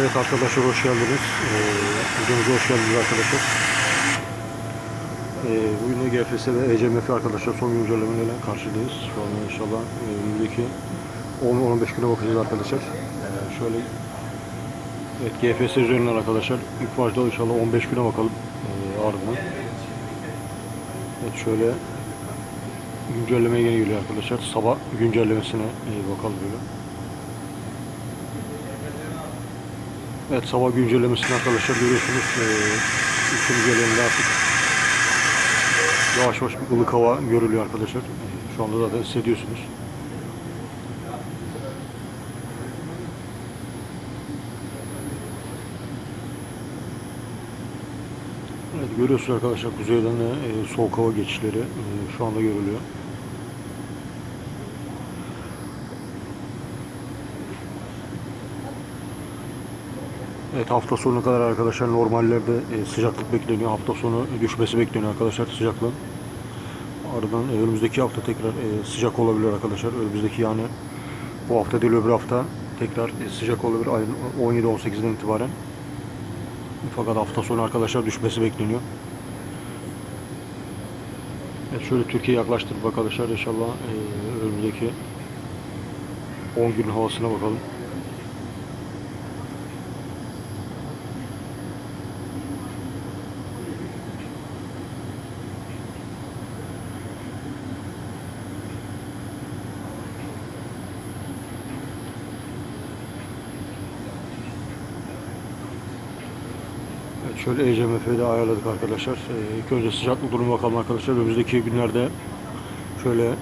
Evet arkadaşlar hoş geldiniz. Ee, videomuza hoş geldiniz arkadaşlar. Ee, bugün de GFS ve ECMF arkadaşlar son güncellemelerle karşıdayız. Şu an inşallah e, önümüzdeki 10-15 güne bakacağız arkadaşlar. Ee, şöyle Evet GFS üzerinden arkadaşlar. İlk başta inşallah 15 güne bakalım. Ee, ardından. Evet şöyle güncellemeye geliyor arkadaşlar. Sabah güncellemesine e, bakalım böyle. Evet sabah güncellemesini arkadaşlar görüyorsunuz. Ee, ülkemiz artık yavaş yavaş bir ılık hava görülüyor arkadaşlar. Şu anda zaten hissediyorsunuz. Evet görüyorsunuz arkadaşlar kuzeyden de e, soğuk hava geçişleri şu anda görülüyor. Evet hafta sonuna kadar arkadaşlar normallerde e, sıcaklık bekleniyor. Hafta sonu düşmesi bekleniyor arkadaşlar sıcaklığın. Ardından e, önümüzdeki hafta tekrar e, sıcak olabilir arkadaşlar. Önümüzdeki yani bu hafta değil öbür hafta tekrar sıcak olabilir ayın 17-18'den itibaren. Fakat hafta sonu arkadaşlar düşmesi bekleniyor. Evet şöyle Türkiye yaklaştırıp arkadaşlar inşallah önümüzdeki 10 günün havasına bakalım. Şöyle ECMF'yi de ayarladık arkadaşlar. Ee, ilk önce sıcaklık durumu bakalım arkadaşlar. Önümüzdeki günlerde şöyle e,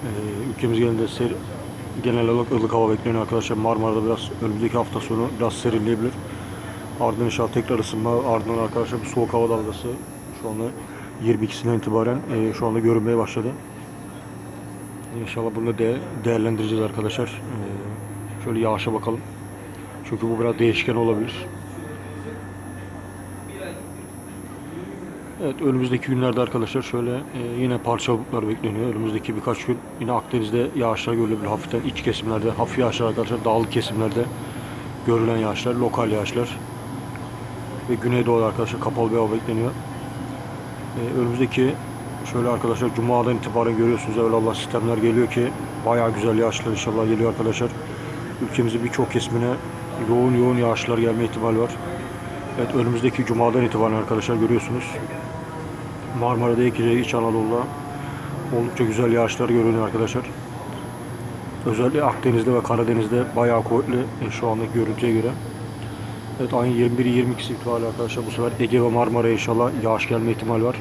ülkemiz genelinde ser, genel olarak ılık hava bekleniyor arkadaşlar. Marmara'da biraz önümüzdeki hafta sonu biraz serinleyebilir. Ardından inşallah tekrar ısınma. Ardından arkadaşlar bir soğuk hava dalgası şu anda 22'sinden itibaren e, şu anda görünmeye başladı. İnşallah bunu de, değerlendireceğiz arkadaşlar. Ee, şöyle yağışa bakalım. Çünkü bu biraz değişken olabilir. Evet önümüzdeki günlerde arkadaşlar şöyle e, yine parça bulutlar bekleniyor. Önümüzdeki birkaç gün yine Akdeniz'de yağışlar görülebilir. Hafiften iç kesimlerde, hafif yağışlar arkadaşlar. Dağlık kesimlerde görülen yağışlar, lokal yağışlar. Ve Güneydoğu'da arkadaşlar kapalı bir hava bekleniyor. E, önümüzdeki şöyle arkadaşlar Cuma'dan itibaren görüyorsunuz evvelallah sistemler geliyor ki bayağı güzel yağışlar inşallah geliyor arkadaşlar. Ülkemizin birçok kesimine yoğun yoğun yağışlar gelme ihtimali var. Evet önümüzdeki cumadan itibaren arkadaşlar görüyorsunuz. Marmara'da Ekice, İç Anadolu'da oldukça güzel yağışlar görünüyor arkadaşlar. Özellikle Akdeniz'de ve Karadeniz'de bayağı kuvvetli e, şu andaki görüntüye göre. Evet ayın 21'i 22'si itibariyle arkadaşlar bu sefer Ege ve Marmara'ya inşallah yağış gelme ihtimali var.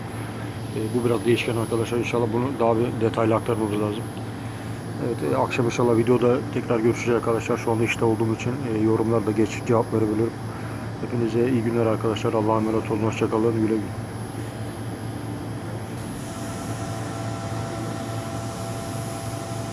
E, bu biraz değişken arkadaşlar. İnşallah bunu daha bir detaylı aktarmamız lazım. Evet e, akşam inşallah videoda tekrar görüşeceğiz arkadaşlar. Şu anda işte olduğum için e, yorumlarda geç cevap verebilirim. Hepinize iyi günler arkadaşlar. Allah'a emanet olun. Hoşçakalın. Güle güle.